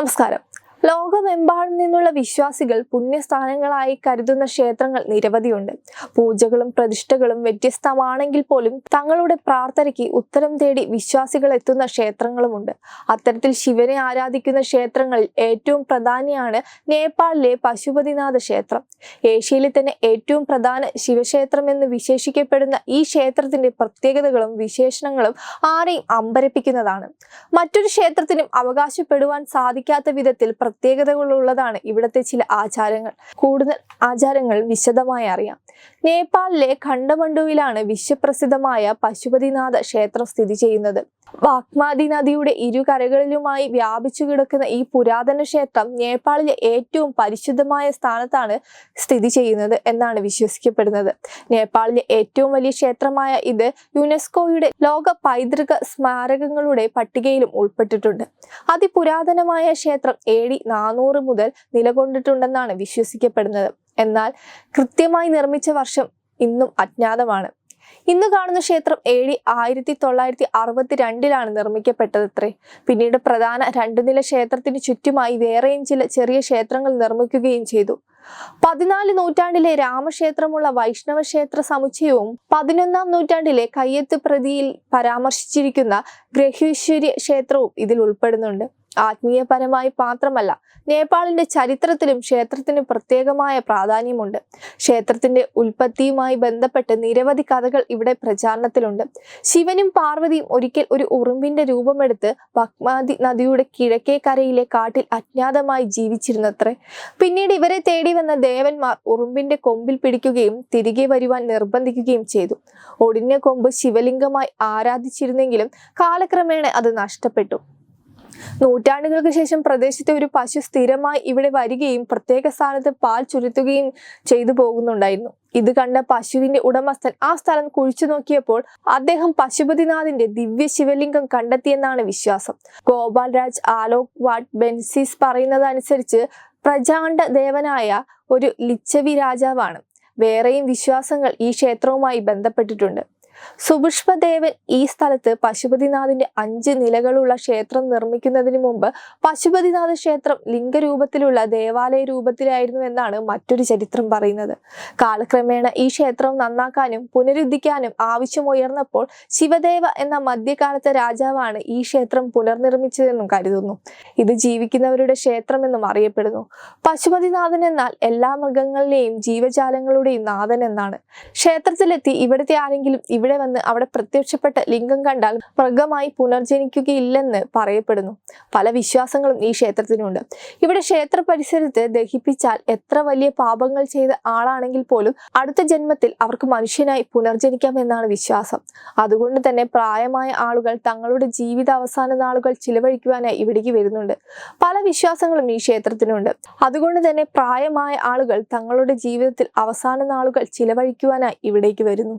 നമസ്കാരം. ലോകമെമ്പാടും നിന്നുള്ള വിശ്വാസികൾ പുണ്യസ്ഥാനങ്ങളായി കരുതുന്ന ക്ഷേത്രങ്ങൾ നിരവധിയുണ്ട്. പൂജകളും പ്രതിഷ്ഠകളും വ്യത്യസ്തമാണെങ്കിൽ പോലും തങ്ങളുടെ പ്രാർത്ഥനയ്ക്ക് ഉത്തരം തേടി വിശ്വാസികൾ എത്തുന്ന ക്ഷേത്രങ്ങളുമുണ്ട്. അത്തരത്തിൽ ശിവനെ ആരാധിക്കുന്ന ക്ഷേത്രങ്ങളിൽ ഏറ്റവും പ്രധാനിയാണ് നേപ്പാളിലെ പശുപതിനാഥ ക്ഷേത്രം. ഏഷ്യയിലെ തന്നെ ഏറ്റവും പ്രധാന ശിവക്ഷേത്രം എന്ന് വിശേഷിക്കപ്പെടുന്ന ഈ ക്ഷേത്രത്തിന്റെ പ്രത്യേകതകളും വിശേഷണങ്ങളും ആരെയും അമ്പരപ്പിക്കുന്നതാണ്. മറ്റൊരു ക്ഷേത്രത്തിനും അവകാശപ്പെടുവാൻ സാധിക്കാത്ത വിധത്തിൽ പ്രത്യേകതകളുള്ളതാണ് ഇവിടുത്തെ ചില ആചാരങ്ങൾ. കൂടുതൽ ആചാരങ്ങൾ വിശദമായി അറിയാം. നേപ്പാളിലെ ഖണ്ഡമണ്ഡുവിലാണ് വിശ്വപ്രസിദ്ധമായ പശുപതിനാഥ ക്ഷേത്രം സ്ഥിതി ചെയ്യുന്നത്. വാഗ്മാതി നദിയുടെ ഇരുകരകളിലുമായി വ്യാപിച്ചു കിടക്കുന്ന ഈ പുരാതന ക്ഷേത്രം നേപ്പാളിലെ ഏറ്റവും പരിശുദ്ധമായ സ്ഥാനത്താണ് സ്ഥിതി ചെയ്യുന്നത് എന്നാണ് വിശ്വസിക്കപ്പെടുന്നത്. നേപ്പാളിലെ ഏറ്റവും വലിയ ക്ഷേത്രമായ ഇത് യുനെസ്കോയുടെ ലോക പൈതൃക സ്മാരകങ്ങളുടെ പട്ടികയിലും ഉൾപ്പെട്ടിട്ടുണ്ട്. അതിപുരാതനമായ ക്ഷേത്രം ഡി നാനൂറ് മുതൽ നിലകൊണ്ടിട്ടുണ്ടെന്നാണ് വിശ്വസിക്കപ്പെടുന്നത്. എന്നാൽ കൃത്യമായി നിർമ്മിച്ച വർഷം ഇന്നും അജ്ഞാതമാണ്. ഇന്ന് കാണുന്ന ക്ഷേത്രം എ ഡി ആയിരത്തി തൊള്ളായിരത്തി അറുപത്തി രണ്ടിലാണ് നിർമ്മിക്കപ്പെട്ടതത്രേ. പിന്നീട് പ്രധാന രണ്ടു നില ക്ഷേത്രത്തിന് ചുറ്റുമായി വേറെയും ചില ചെറിയ ക്ഷേത്രങ്ങൾ നിർമ്മിക്കുകയും ചെയ്തു. പതിനാല് നൂറ്റാണ്ടിലെ രാമക്ഷേത്രമുള്ള വൈഷ്ണവ ക്ഷേത്ര സമുച്ചയവും പതിനൊന്നാം നൂറ്റാണ്ടിലെ കയ്യത്ത് പ്രതിയിൽ പരാമർശിച്ചിരിക്കുന്ന ഗ്രഹീശ്വര്യ ക്ഷേത്രവും ഇതിൽ ഉൾപ്പെടുന്നുണ്ട്. ആത്മീയപരമായി മാത്രമല്ല നേപ്പാളിന്റെ ചരിത്രത്തിലും ക്ഷേത്രത്തിന് പ്രത്യേകമായ പ്രാധാന്യമുണ്ട്. ക്ഷേത്രത്തിന്റെ ഉൽപ്പത്തിയുമായി ബന്ധപ്പെട്ട് നിരവധി കഥകൾ ഇവിടെ പ്രചാരണത്തിലുണ്ട്. ശിവനും പാർവതിയും ഒരിക്കൽ ഒരു ഉറുമ്പിന്റെ രൂപമെടുത്ത് പത്മാതി നദിയുടെ കിഴക്കേ കരയിലെ കാട്ടിൽ അജ്ഞാതമായി ജീവിച്ചിരുന്നത്രേ. പിന്നീട് ഇവരെ തേടി വന്ന ദേവന്മാർ ഉറുമ്പിന്റെ കൊമ്പിൽ പിടിക്കുകയും തിരികെ വരുവാൻ നിർബന്ധിക്കുകയും ചെയ്തു. ഒടിഞ്ഞ കൊമ്പ് ശിവലിംഗമായി ആരാധിച്ചിരുന്നെങ്കിലും കാലക്രമേണ അത് നഷ്ടപ്പെട്ടു. നൂറ്റാണ്ടുകൾക്ക് ശേഷം പ്രദേശത്തെ ഒരു പശു സ്ഥിരമായി ഇവിടെ വരികയും പ്രത്യേക സ്ഥാനത്ത് പാൽ ചുരുത്തുകയും ചെയ്തു പോകുന്നുണ്ടായിരുന്നു. ഇത് കണ്ട പശുവിന്റെ ഉടമസ്ഥൻ ആ സ്ഥലം കുഴിച്ചു നോക്കിയപ്പോൾ അദ്ദേഹം പശുപതിനാഥിന്റെ ദിവ്യ ശിവലിംഗം കണ്ടെത്തിയെന്നാണ് വിശ്വാസം. ഗോപാൽ രാജ് ആലോക് വാട്ട് ബെൻസിസ് പറയുന്നതനുസരിച്ച് പ്രചാണ്ഡ ദേവനായ ഒരു ലിച്ചവി രാജാവാണ്. വേറെയും വിശ്വാസങ്ങൾ ഈ ക്ഷേത്രവുമായി ബന്ധപ്പെട്ടിട്ടുണ്ട്. സുപുഷ്പദേവൻ ഈ സ്ഥലത്ത് പശുപതിനാഥിന്റെ അഞ്ച് നിലകളുള്ള ക്ഷേത്രം നിർമ്മിക്കുന്നതിന് മുമ്പ് പശുപതിനാഥ ക്ഷേത്രം ലിംഗരൂപത്തിലുള്ള ദേവാലയ രൂപത്തിലായിരുന്നു എന്നാണ് മറ്റൊരു ചരിത്രം പറയുന്നത്. കാലക്രമേണ ഈ ക്ഷേത്രം നന്നാക്കാനും പുനരുദ്ധിക്കാനും ആവശ്യമുയർന്നപ്പോൾ ശിവദേവ എന്ന മധ്യകാലത്തെ രാജാവാണ് ഈ ക്ഷേത്രം പുനർനിർമ്മിച്ചതെന്നും കരുതുന്നു. ഇത് ജീവിക്കുന്നവരുടെ ക്ഷേത്രമെന്നും അറിയപ്പെടുന്നു. പശുപതിനാഥൻ എന്നാൽ എല്ലാ മൃഗങ്ങളിലെയും ജീവജാലങ്ങളുടെയും നാഥൻ എന്നാണ്. ക്ഷേത്രത്തിലെത്തി ഇവിടുത്തെ ആരെങ്കിലും ഇവിടെ വന്ന് അവിടെ പ്രത്യക്ഷപ്പെട്ട ലിംഗം കണ്ടാൽ മൃഗമായി പുനർജനിക്കുകയില്ലെന്ന് പറയപ്പെടുന്നു. പല വിശ്വാസങ്ങളും ഈ ക്ഷേത്രത്തിനുണ്ട്. ഇവിടെ ക്ഷേത്ര പരിസരത്ത് ദഹിപ്പിച്ചാൽ എത്ര വലിയ പാപങ്ങൾ ചെയ്ത ആളാണെങ്കിൽ പോലും അടുത്ത ജന്മത്തിൽ അവർക്ക് മനുഷ്യനായി പുനർജനിക്കാം എന്നാണ് വിശ്വാസം. അതുകൊണ്ട് തന്നെ പ്രായമായ ആളുകൾ തങ്ങളുടെ ജീവിത അവസാന നാളുകൾ ചിലവഴിക്കുവാനായി ഇവിടേക്ക് വരുന്നുണ്ട്. പല വിശ്വാസങ്ങളും ഈ ക്ഷേത്രത്തിനുണ്ട്. അതുകൊണ്ട് തന്നെ പ്രായമായ ആളുകൾ തങ്ങളുടെ ജീവിതത്തിൽ അവസാന നാളുകൾ ചിലവഴിക്കുവാനായി ഇവിടേക്ക് വരുന്നു.